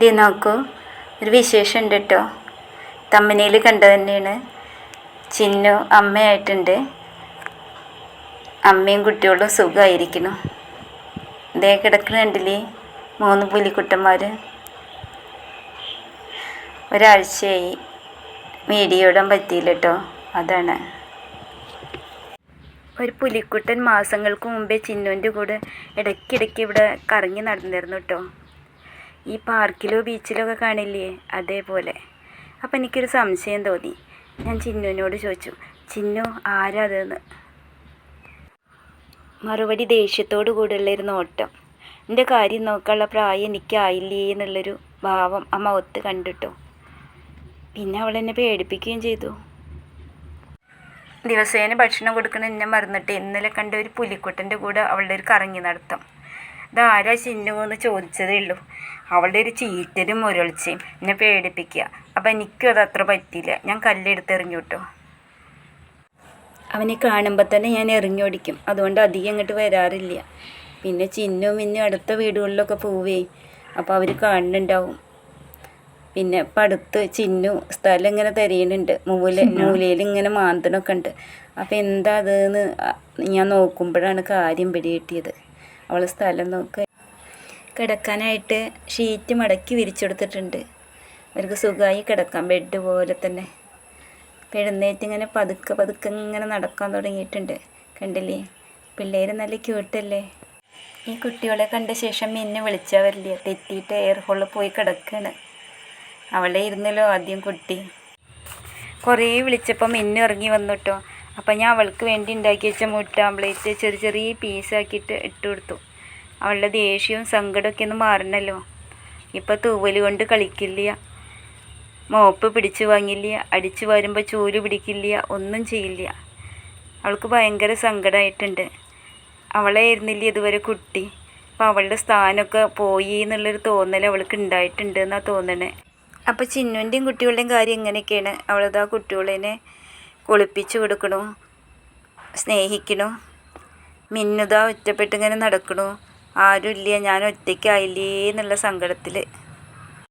ദേ നോക്കൂ ഒരു വിശേഷം ഉണ്ട് കേട്ടോ തമ്മനയിൽ കണ്ടത് തന്നെയാണ്. ചിന്നു അമ്മയായിട്ടുണ്ട്. അമ്മയും കുട്ടികളും സുഖമായിരിക്കുന്നു. ഇതേ കണ്ടില്ലേ മൂന്ന് പുലിക്കുട്ടന്മാർ ഒരാഴ്ചയായി വീഡിയോ ഇടാൻ പറ്റിയില്ല കേട്ടോ അതാണ്. ഒരു പുലിക്കുട്ടൻ മാസങ്ങൾക്ക് മുമ്പേ ചിന്നുവിന്റെ കൂടെ ഇടയ്ക്കിടയ്ക്ക് ഇവിടെ കറങ്ങി നടന്നിരുന്നു കേട്ടോ ഈ പാർക്കിലോ ബീച്ചിലോ ഒക്കെ കാണില്ലേ? അതേപോലെ. അപ്പം എനിക്കൊരു സംശയം തോന്നി. ഞാൻ ചിന്നുവിനോട് ചോദിച്ചു ചിന്നു ആരാതെന്ന് മറുപടി ദേഷ്യത്തോടു കൂടെയുള്ള ഒരു നോട്ടം. എന്റെ കാര്യം നോക്കാനുള്ള പ്രായം എനിക്കായില്ലേ എന്നുള്ളൊരു ഭാവം ആ മൗത്ത് കണ്ടിട്ടു? പിന്നെ അവൾ എന്നെ പേടിപ്പിക്കുകയും ചെയ്തു. ദിവസേന ഭക്ഷണം കൊടുക്കണ എന്നെ മറന്നിട്ട് ഇന്നലെ കണ്ട ഒരു പുലിക്കുട്ടന്റെ കൂടെ അവളുടെ ഒരു കറങ്ങി നടത്തം. ഇതാരാ ചിന്നു? എന്ന് ചോദിച്ചതേ ഉള്ളൂ. അവളുടെ ഒരു ചീറ്റലും മുരളിച്ചയും എന്നെ പേടിപ്പിക്കുക. അപ്പം എനിക്കും അത് അത്ര പറ്റിയില്ല. ഞാൻ കല്ലെടുത്തെറിഞ്ഞു കേട്ടോ അവനെ കാണുമ്പോൾ തന്നെ ഞാൻ എറിഞ്ഞോടിക്കും അതുകൊണ്ട് അധികം അങ്ങോട്ട് വരാറില്ല. പിന്നെ ചിന്നും പിന്നെ അടുത്ത വീടുകളിലൊക്കെ പോവേ. അപ്പോൾ അവർ കാണുന്നുണ്ടാവും. പിന്നെ ഇപ്പം അടുത്ത് ചിന്നു സ്ഥലം ഇങ്ങനെ തിരയുന്നുണ്ട്. മൂല മൂലയിൽ ഇങ്ങനെ മാന്തണൊക്കെ ഉണ്ട്. അപ്പോൾ എന്താ അതെന്ന് ഞാൻ നോക്കുമ്പോഴാണ് കാര്യം പിടികിട്ടിയത്. അവൾ സ്ഥലം നോക്കുക കിടക്കാനായിട്ട് ഷീറ്റ് മടക്കി വിരിച്ചെടുത്തിട്ടുണ്ട്. അവർക്ക് സുഖമായി കിടക്കാം ബെഡ് പോലെ തന്നെ. എഴുന്നേറ്റ് ഇങ്ങനെ പതുക്കെ പതുക്കെ ഇങ്ങനെ നടക്കാൻ തുടങ്ങിയിട്ടുണ്ട്. കണ്ടില്ലേ? പിള്ളേർ നല്ല ക്യൂട്ടല്ലേ ഈ കുട്ടികളെ കണ്ട ശേഷം എന്നെ വിളിച്ചാൽ വരില്ല. തെറ്റിയിട്ട് എയർ ഹോളിൽ പോയി കിടക്കുകയാണ് അവളെ ഇരുന്നല്ലോ ആദ്യം കുട്ടി. കുറേ വിളിച്ചപ്പോൾ മിന്നു ഇറങ്ങി വന്നു കേട്ടോ അപ്പം ഞാൻ അവൾക്ക് വേണ്ടി ഉണ്ടാക്കി വെച്ച മുട്ട ആംപ്ലേറ്റ് ചെറിയ ചെറിയ പീസാക്കിയിട്ട് ഇട്ട് കൊടുത്തു. അവളുടെ ദേഷ്യവും സങ്കടമൊക്കെ ഒന്ന് മാറണല്ലോ. ഇപ്പം തൂവൽ കൊണ്ട് കളിക്കില്ല. മോപ്പ് പിടിച്ചു വാങ്ങില്ല. അടിച്ചു വരുമ്പോൾ ചൂൽ പിടിക്കില്ല. ഒന്നും ചെയ്യില്ല. അവൾക്ക് ഭയങ്കര സങ്കടമായിട്ടുണ്ട് അവളായിരുന്നില്ല ഇതുവരെ കുട്ടി? അപ്പോൾ അവളുടെ സ്ഥാനമൊക്കെ പോയി എന്നുള്ളൊരു തോന്നൽ അവൾക്ക് ഉണ്ടായിട്ടുണ്ട് എന്നാണ് തോന്നണേ. അപ്പോൾ ചിന്നുവിന്റെയും കുട്ടികളുടെയും കാര്യം എങ്ങനെയൊക്കെയാണ്? അവളത് ആ കുട്ടികളെ കുളിപ്പിച്ചു കൊടുക്കണു സ്നേഹിക്കണു മിന്നുതാ ഒറ്റപ്പെട്ടിങ്ങനെ നടക്കണു. ആരുമില്ല ഞാൻ ഒറ്റയ്ക്കായില്ലേ എന്നുള്ള സങ്കടത്തിൽ